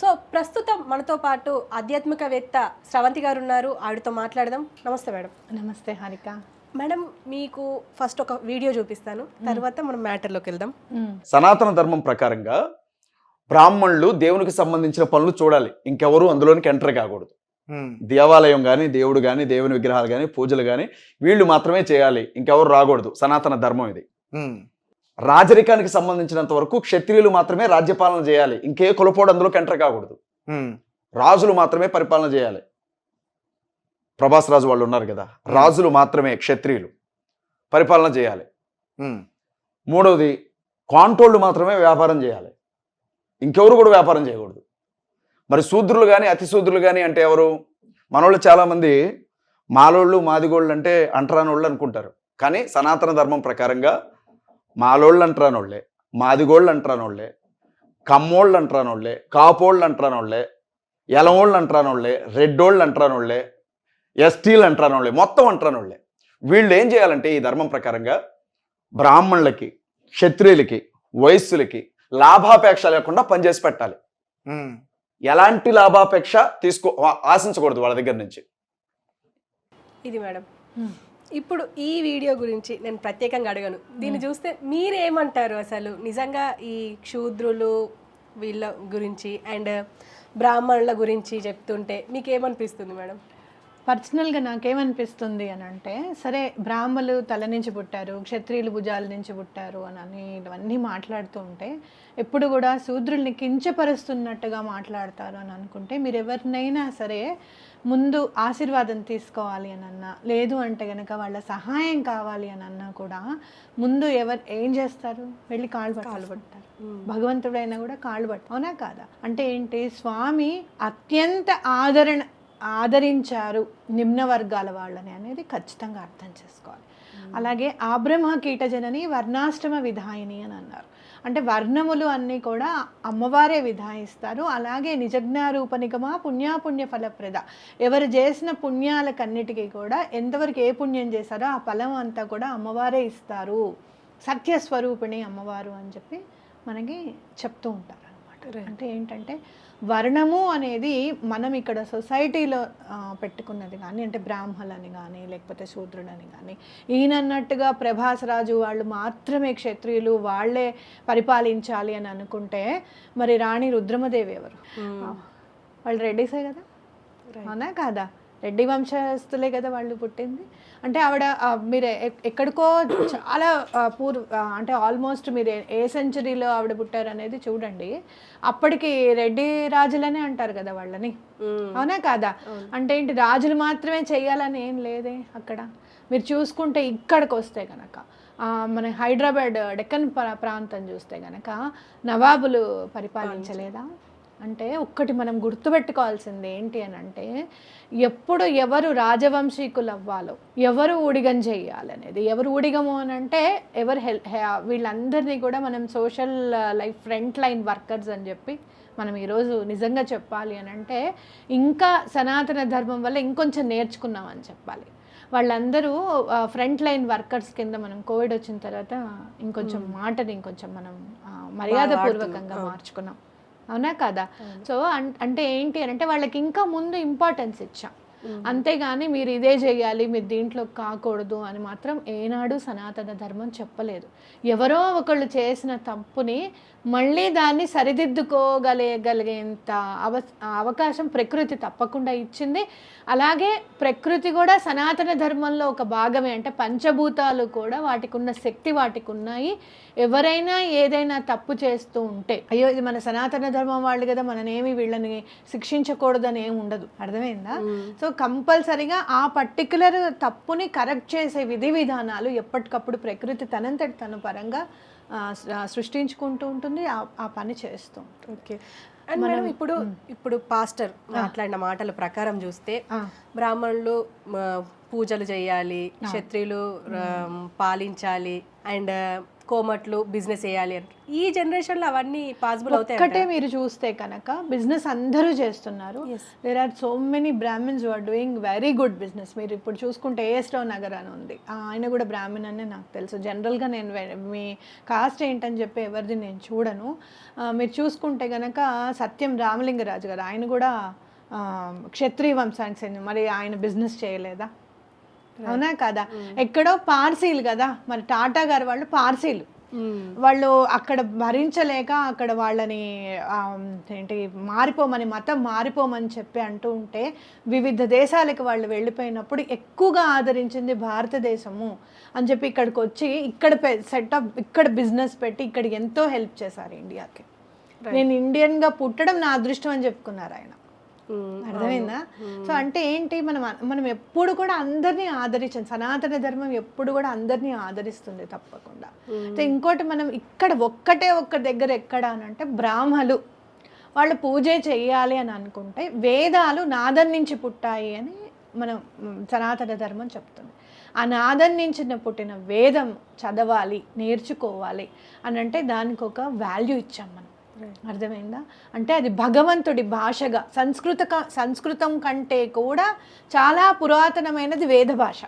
So ప్రస్తుతం మనతో పాటు ఆధ్యాత్మికవేత్త స్రవంతి గారు ఉన్నారు. ఆవిడతో మాట్లాడదాం. నమస్తే మేడం. నమస్తే హారిక. మేడం మీకు ఫస్ట్ ఒక వీడియో చూపిస్తాను. తర్వాత మనం మ్యాటర్లోకి వెళ్దాం. సనాతన ధర్మం ప్రకారంగా బ్రాహ్మణులు దేవునికి సంబంధించిన పనులు చూడాలి. ఇంకెవరు అందులోనికి ఎంటర్ కాకూడదు. దేవాలయం కానీ దేవుడు కానీ దేవుని విగ్రహాలు కానీ పూజలు కానీ వీళ్ళు మాత్రమే చేయాలి. ఇంకెవరు రాకూడదు. సనాతన ధర్మం ఇది. రాజరికానికి సంబంధించినంత వరకు క్షత్రియులు మాత్రమే రాజ్యపాలన చేయాలి. ఇంకే కులపోడు అందులోకి ఎంటర్ కాకూడదు. రాజులు మాత్రమే పరిపాలన చేయాలి. ప్రభాస్ రాజు వాళ్ళు ఉన్నారు కదా రాజులు మాత్రమే క్షత్రియులు పరిపాలన చేయాలి. మూడవది కాంట్రోళ్ళు మాత్రమే వ్యాపారం చేయాలి. ఇంకెవరు కూడా వ్యాపారం చేయకూడదు. మరి శూద్రులు కానీ అతి శూద్రులు కానీ అంటే ఎవరు? మనోళ్ళు చాలామంది మాలోళ్ళు మాదిగోళ్ళు అంటే అంటరానోళ్ళు అనుకుంటారు. కానీ సనాతన ధర్మం ప్రకారంగా మాలోళ్ళు అంటరానోళ్ళే మాదిగోళ్ళు అంటరానోళ్ళే కమ్మోళ్ళు అంటరానోళ్ళే కాపోళ్ళు అంటరానోళ్ళే ఎలమోళ్ళు అంటరానోళ్ళే రెడ్డోళ్ళు అంటరానోళ్ళే ఎస్టీలు అంటరానోళ్ళే మొత్తం అంటరానోళ్ళే వీళ్ళు ఏం చేయాలంటే ఈ ధర్మం ప్రకారంగా బ్రాహ్మణులకి క్షత్రియులకి వయస్సులకి లాభాపేక్ష లేకుండా పనిచేసి పెట్టాలి. ఎలాంటి లాభాపేక్ష తీసుకో ఆశించకూడదు వాళ్ళ దగ్గర నుంచి. ఇది మేడం. ఇప్పుడు ఈ వీడియో గురించి నేను ప్రత్యేకంగా అడగను. దీన్ని చూస్తే మీరేమంటారు అసలు? నిజంగా ఈ క్షూద్రులు వీళ్ళ గురించి అండ్ బ్రాహ్మణుల గురించి చెప్తుంటే మీకు ఏమనిపిస్తుంది మేడం? పర్సనల్గా నాకేమనిపిస్తుంది అని అంటే సరే బ్రాహ్మలు తల నుంచి పుట్టారు క్షత్రియులు భుజాల నుంచి పుట్టారు అని అని ఇవన్నీ మాట్లాడుతూ ఉంటే ఎప్పుడు కూడా శూద్రుల్ని కించపరుస్తున్నట్టుగా మాట్లాడతారు అని అనుకుంటే మీరు ఎవరినైనా సరే ముందు ఆశీర్వాదం తీసుకోవాలి అని అన్నా లేదు అంటే గనక వాళ్ళ సహాయం కావాలి అని అన్నా కూడా ముందు ఎవరు ఏం చేస్తారు? వెళ్ళి కాళ్ళు పట్టాలు పడతారు భగవంతుడైనా కూడా కాళ్ళు పట్టు అవునా కాదా? అంటే ఏంటి? స్వామి అత్యంత ఆదరణ ఆదరించారు నిమ్న వర్గాల వాళ్ళని అనేది ఖచ్చితంగా అర్థం చేసుకోవాలి. అలాగే ఆబ్రహ్మ కీటజనని వర్ణాశ్రమ విధాయిని అని అన్నారు. అంటే వర్ణములు అన్నీ కూడా అమ్మవారే విధాయిస్తారు. అలాగే నిజజ్ఞారూపనిగమ పుణ్యాపుణ్య ఫలప్రద. ఎవరు చేసిన పుణ్యాలకన్నిటికీ కూడా ఎంతవరకు ఏ పుణ్యం చేశారో ఆ ఫలం అంతా కూడా అమ్మవారే ఇస్తారు. సత్యస్వరూపిణి అమ్మవారు అని చెప్పి మనకి చెప్తూ ఉంటారు. అంటే ఏంటంటే వర్ణము అనేది మనం ఇక్కడ సొసైటీలో పెట్టుకున్నది కానీ అంటే బ్రాహ్మలని కానీ లేకపోతే శూద్రులని కానీ ఈయనన్నట్టుగా ప్రభాస్ రాజు వాళ్ళు మాత్రమే క్షత్రియులు వాళ్ళే పరిపాలించాలి అని అనుకుంటే మరి రాణి రుద్రమదేవి ఎవరు? వాళ్ళు రెడ్డిసే కదా? అవునా కాదా? రెడ్డి వంశస్థులే కదా వాళ్ళు పుట్టింది. అంటే ఆవిడ మీరు ఎక్- ఎక్కడికో చాలా పూర్వ అంటే ఆల్మోస్ట్ మీరు ఏ- సెంచరీలో ఆవిడ పుట్టారు అనేది చూడండి. అప్పటికి రెడ్డి రాజులనే అంటారు కదా వాళ్ళని. అవునా కాదా? అంటే ఏంటి రాజులు మాత్రమే చేయాలని ఏం లేదే అక్కడ. మీరు చూసుకుంటే ఇక్కడికి వస్తే కనుక మన హైదరాబాద్ డెక్కన్ ప్రా- ప్రాంతం చూస్తే కనుక నవాబులు పరిపాలించలేదా? అంటే ఒక్కటి మనం గుర్తుపెట్టుకోవాల్సింది ఏంటి అని అంటే ఎప్పుడు ఎవరు రాజవంశీకులు అవ్వాలో ఎవరు ఊడిగం చేయాలనేది. ఎవరు ఊడిగము అని అంటే ఎవరు హెల్ హె- వీళ్ళందరినీ కూడా మనం social life front line workers అని చెప్పి మనం ఈరోజు నిజంగా చెప్పాలి అని అంటే ఇంకా సనాతన ధర్మం వల్ల ఇంకొంచెం నేర్చుకున్నాం అని చెప్పాలి. వాళ్ళందరూ ఫ్రంట్ లైన్ వర్కర్స్ కింద మనం కోవిడ్ వచ్చిన తర్వాత ఇంకొంచెం మాటని ఇంకొంచెం మనం మర్యాదపూర్వకంగా మార్చుకున్నాం. అవునా కదా? సో అంటే ఏంటి అని అంటే వాళ్ళకి ఇంకా ముందు ఇంపార్టెన్స్ ఇచ్చాం. అంతేగాని మీరు ఇదే చేయాలి మీరు దీంట్లో కాకూడదు అని మాత్రం ఏనాడు సనాతన ధర్మం చెప్పలేదు. ఎవరో ఒకళ్ళు చేసిన తప్పుని మళ్ళీ దాన్ని సరిదిద్దుకోగలగలిగేంత అవ అవకాశం ప్రకృతి తప్పకుండా ఇచ్చింది. అలాగే ప్రకృతి కూడా సనాతన ధర్మంలో ఒక భాగమే అంటే పంచభూతాలు కూడా వాటికి ఉన్న శక్తి వాటికి ఉన్నాయి ఎవరైనా ఏదైనా తప్పు చేస్తూ ఉంటే అయ్యో ఇది మన సనాతన ధర్మం వాళ్ళు కదా మననేమి వీళ్ళని శిక్షించకూడదని ఏమి ఉండదు. అర్థమైందా? సో కంపల్సరిగా ఆ పర్టికులర్ తప్పుని కరెక్ట్ చేసే విధి విధానాలు ఎప్పటికప్పుడు ప్రకృతి తనంతటి తన పరంగా సృష్టించుకుంటూ ఉంటుంది ఆ- పని చేస్తూ. ఓకే. అండ్ మేడం ఇప్పుడు ఇప్పుడు పాస్టర్ మాట్లాడిన మాటల ప్రకారం చూస్తే బ్రాహ్మణులు పూజలు చేయాలి క్షత్రియులు పాలించాలి అండ్ కోమట్లు బిజినెస్ చేయాలి అని ఈ జనరేషన్లో అవన్నీ పాసిబుల్ అవుతాయి ఒక్కటే మీరు చూస్తే కనుక బిజినెస్ అందరూ చేస్తున్నారు. There are so many Brahmins are doing very good business మీరు ఇప్పుడు చూసుకుంటే ఏస్టవ్ నగర్ అని ఉంది. ఆయన కూడా బ్రాహ్మణ్ అనే నాకు తెలుసు. జనరల్గా నేను మీ కాస్ట్ ఏంటని చెప్పి ఎవరిది నేను చూడను. మీరు చూసుకుంటే కనుక సత్యం రామలింగరాజు గారు ఆయన కూడా క్షత్రియ వంశానికి చెందిన మరి ఆయన బిజినెస్ చేయలేదా? అవునా కదా? ఎక్కడో పార్సీలు కదా? మరి టాటా గారు వాళ్ళు పార్సీలు. వాళ్ళు అక్కడ భరించలేక అక్కడ వాళ్ళని ఏంటి మారిపోమని మతం మారిపోమని చెప్పి అంటూ ఉంటే వివిధ దేశాలకు వాళ్ళు వెళ్ళిపోయినప్పుడు ఎక్కువగా ఆదరించింది భారతదేశము అని చెప్పి ఇక్కడికి వచ్చి ఇక్కడ సెటప్ ఇక్కడ బిజినెస్ పెట్టి ఇక్కడ ఎంతో హెల్ప్ చేశారు ఇండియాకి. నేను ఇండియన్గా పుట్టడం నా అదృష్టం అని చెప్పుకున్నారు ఆయన. అర్థమైందా? సో అంటే ఏంటి? మనం మనం ఎప్పుడు కూడా అందరినీ ఆదరించాలి సనాతన ధర్మం ఎప్పుడు కూడా అందరినీ ఆదరిస్తుంది తప్పకుండా. సో ఇంకోటి మనం ఇక్కడ ఒక్కటే ఒక్క దగ్గర ఎక్కడ అని అంటే బ్రాహ్మలు. వాళ్ళు పూజ చెయ్యాలి అని అనుకుంటే వేదాలు నాదం నుంచి పుట్టాయి అని మనం సనాతన ధర్మం చెప్తుంది. ఆ నాదం నుంచి పుట్టిన వేదం చదవాలి నేర్చుకోవాలి అని అంటే దానికి ఒక వాల్యూ ఇచ్చాం మనం. అర్థమైందా? అంటే అది భగవంతుడి భాషగా సంస్కృత సంస్కృతం కంటే కూడా చాలా పురాతనమైనది వేద భాష.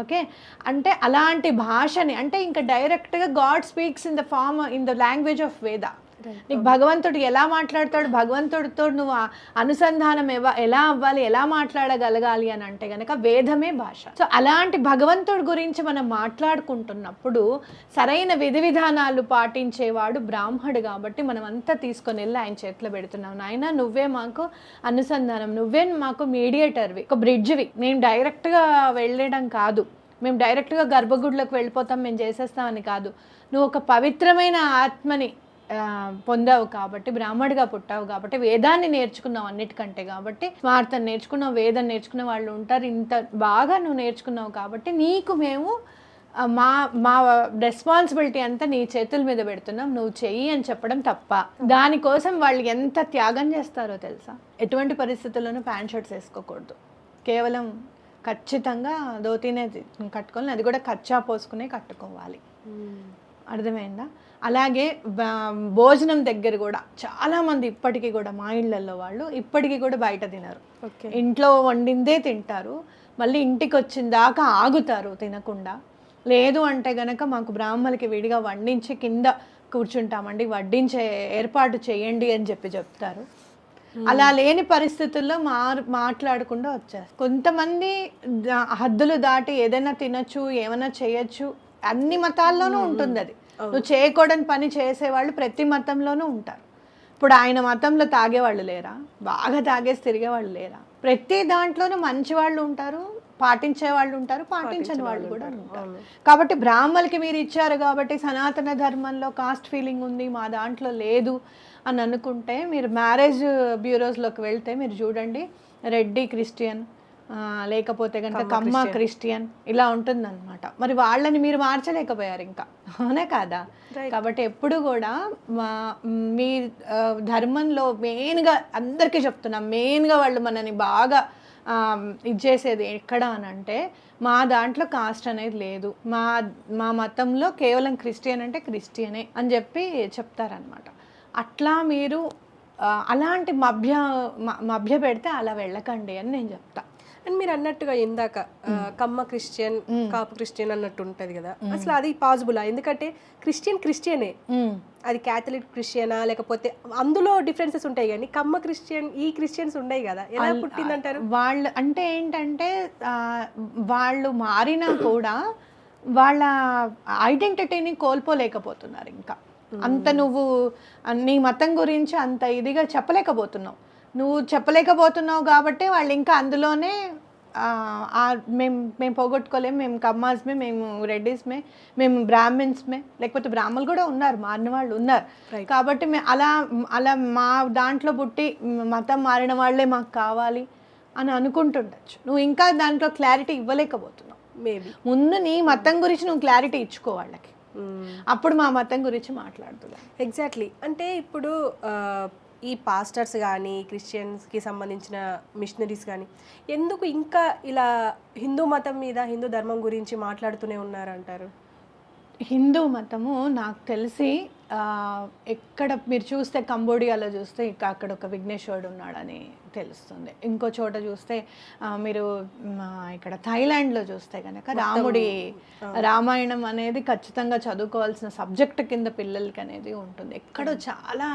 ఓకే? అంటే అలాంటి భాషని అంటే ఇంకా డైరెక్ట్గా God speaks in the form in the language of Veda. నీకు భగవంతుడు ఎలా మాట్లాడతాడు? భగవంతుడితో నువ్వు అనుసంధానం ఎలా అవ్వాలి? ఎలా మాట్లాడగలగాలి అని అంటే గనక వేదమే భాష. సో అలాంటి భగవంతుడి గురించి మనం మాట్లాడుకుంటున్నప్పుడు సరైన విధి విధానాలు పాటించేవాడు బ్రాహ్మడు కాబట్టి మనం అంతా తీసుకొని వెళ్ళి ఆయన చేతిలో పెడుతున్నాం. నాయన నువ్వే మాకు అనుసంధానం. నువ్వే మాకు మీడియేటర్వి. ఒక బ్రిడ్జ్వి. నేను డైరెక్ట్గా వెళ్ళడం కాదు. మేము డైరెక్ట్గా గర్భగుడిలోకి వెళ్ళిపోతాం. మేము చేసేస్తామని కాదు. నువ్వు ఒక పవిత్రమైన ఆత్మని పొందావు కాబట్టి బ్రాహ్మడిగా పుట్టావు కాబట్టి వేదాన్ని నేర్చుకున్నావు అన్నిటికంటే కాబట్టి వార్తను నేర్చుకున్నావు వేదం నేర్చుకున్న వాళ్ళు ఉంటారు ఇంత బాగా నువ్వు నేర్చుకున్నావు కాబట్టి నీకు మేము మా మా రెస్పాన్సిబిలిటీ అంతా నీ చేతుల మీద పెడుతున్నాం నువ్వు చెయ్యి అని చెప్పడం తప్ప. దానికోసం వాళ్ళు ఎంత త్యాగం చేస్తారో తెలుసా? ఎటువంటి పరిస్థితుల్లోనూ ప్యాంట్ షర్ట్స్ వేసుకోకూడదు. కేవలం ఖచ్చితంగా ధోతీనే కట్టుకోవాలి అది కూడా కచ్చా పోసుకునే కట్టుకోవాలి. అర్థమైందా? అలాగే భోజనం దగ్గర కూడా చాలా మంది ఇప్పటికీ కూడా మా ఇళ్ళల్లో వాళ్ళు ఇప్పటికీ కూడా బయట తినరు. ఓకే. ఇంట్లో వండిందే తింటారు. మళ్ళీ ఇంటికి వచ్చిన దాకా ఆగుతారు తినకుండా. లేదు అంటే గనక మాకు బ్రాహ్మలకి విడిగా వండించి కింద కూర్చుంటామండి వడ్డించే ఏర్పాటు చేయండి అని చెప్పి చెప్తారు. అలా లేని పరిస్థితుల్లో మా మాట్లాడకుండా వచ్చారు కొంతమంది హద్దులు దాటి ఏదైనా తినచ్చు ఏమైనా చేయొచ్చు అన్ని మతాల్లోనూ ఉంటుంది అది. నువ్వు చేయకూడని పని చేసేవాళ్ళు ప్రతి మతంలోనూ ఉంటారు. ఇప్పుడు ఆయన మతంలో తాగేవాళ్ళు లేరా? బాగా తాగేసి తిరిగేవాళ్ళు లేరా? ప్రతి దాంట్లోనూ మంచి వాళ్ళు ఉంటారు పాటించే వాళ్ళు ఉంటారు పాటించని వాళ్ళు కూడా ఉంటారు. కాబట్టి బ్రాహ్మలకి మీరు ఇచ్చారు కాబట్టి సనాతన ధర్మంలో కాస్ట్ ఫీలింగ్ ఉంది మా దాంట్లో లేదు అని అనుకుంటే మీరు మ్యారేజ్ బ్యూరోస్లోకి వెళ్తే మీరు చూడండి రెడ్డి క్రిస్టియన్ లేకపోతే కనుక కమ్మ క్రిస్టియన్. ఇలా ఉంటుందన్నమాట. మరి వాళ్ళని మీరు మార్చలేకపోయారు ఇంకా. అవునా కాదా? కాబట్టి ఎప్పుడు కూడా మా మీ ధర్మంలో మెయిన్గా అందరికీ చెప్తున్నాం మెయిన్గా వాళ్ళు మనని బాగా ఆ, ఇది చేసేది ఎక్కడ అని అంటే మా దాంట్లో కాస్ట్ అనేది లేదు. మా మా మతంలో కేవలం క్రిస్టియన్ అంటే క్రిస్టియనే అని చెప్పి చెప్తారనమాట అట్లా మీరు అలాంటి మభ్య మభ్య పెడితే అలా వెళ్ళకండి అని నేను చెప్తా. అండ్ మీరు అన్నట్టుగా ఇందాక కమ్మ క్రిస్టియన్ కాపు క్రిస్టియన్ అన్నట్టు ఉంటది కదా. అసలు అది పాసిబుల్ ఎందుకంటే క్రిస్టియన్ క్రిస్టియనే. అది క్యాథలిక్ క్రిస్టియనా లేకపోతే అందులో డిఫరెన్సెస్ ఉంటాయి కానీ కమ్మ క్రిస్టియన్ ఈ క్రిస్టియన్స్ ఉండయి కదా. ఎలా పుట్టిందంటారు? వాళ్ళు అంటే ఏంటంటే వాళ్ళు మారినా కూడా వాళ్ళ ఐడెంటిటీని కోల్పోలేకపోతున్నారు ఇంకా. అంత నువ్వు నీ మతం గురించి అంత ఇదిగా చెప్పలేకపోతున్నావు. నువ్వు చెప్పలేకపోతున్నావు కాబట్టి వాళ్ళు ఇంకా అందులోనే మేము మేము పోగొట్టుకోలేము మేము కమ్మాస్మే మేము రెడ్డిస్మే మేము బ్రాహ్మిన్స్మే. లేకపోతే బ్రాహ్మణులు కూడా ఉన్నారు మారిన వాళ్ళు ఉన్నారు. కాబట్టి మే అలా అలా మా దాంట్లో పుట్టి మతం మారిన వాళ్ళే మాకు కావాలి అని అనుకుంటుండొచ్చు. నువ్వు ఇంకా దాంట్లో క్లారిటీ ఇవ్వలేకపోతున్నావు. మేబీ ముందు నీ మతం గురించి నువ్వు క్లారిటీ ఇచ్చుకో వాళ్ళకి. అప్పుడు మా మతం గురించి మాట్లాడుతున్నా ఎగ్జాక్ట్లీ అంటే ఇప్పుడు ఈ పాస్టర్స్ కానీ క్రిస్టియన్స్కి సంబంధించిన మిషనరీస్ కానీ ఎందుకు ఇంకా ఇలా హిందూ మతం మీద హిందూ ధర్మం గురించి మాట్లాడుతూనే ఉన్నారంటారు? హిందూ మతము నాకు తెలిసి ఎక్కడ మీరు చూస్తే కంబోడియాలో చూస్తే ఇక అక్కడ ఒక విఘ్నేశ్వరుడు ఉన్నాడని తెలుస్తుంది. ఇంకో చోట చూస్తే మీరు ఇక్కడ థైలాండ్లో చూస్తే కనుక రాముడి రామాయణం అనేది ఖచ్చితంగా చదువుకోవాల్సిన సబ్జెక్ట్ కింద పిల్లలకి అనేది ఉంటుంది. ఎక్కడో చాలా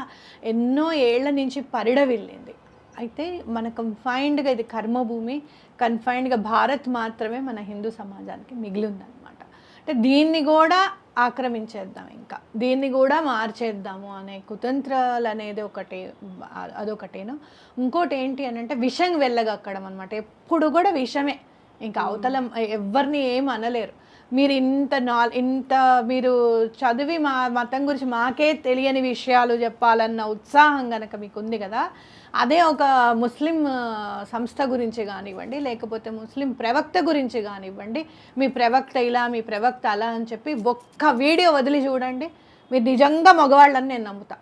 ఎన్నో ఏళ్ళ నుంచి పరిడవిల్లింది. అయితే మన కన్ఫైన్డ్గా ఇది కర్మభూమి కన్ఫైన్డ్గా భారత్ మాత్రమే మన హిందూ సమాజానికి మిగిలి ఉందన్నమాట అంటే దీన్ని కూడా ఆక్రమించేద్దాం ఇంకా. దీన్ని కూడా మార్చేద్దాము అనే కుతంత్రాలు అనేది ఒకటి అదొకటేను? ఇంకోటి ఏంటి అని అంటే విషం వెళ్ళగక్కడం అనమాట ఎప్పుడు కూడా విషమే. ఇంకా అవతల ఎవరిని ఏం అనలేరు. మీరు ఇంత నా ఇంత మీరు చదివి మా మతం గురించి మాకే తెలియని విషయాలు చెప్పాలన్న ఉత్సాహం కనుక మీకు ఉంది కదా అదే ఒక ముస్లిం సంస్థ గురించి కానివ్వండి లేకపోతే ముస్లిం ప్రవక్త గురించి కానివ్వండి మీ ప్రవక్త ఇలా మీ ప్రవక్త అలా అని చెప్పి ఒక్క వీడియో వదిలి చూడండి. మీరు నిజంగా మగవాళ్ళని నేను నమ్ముతా.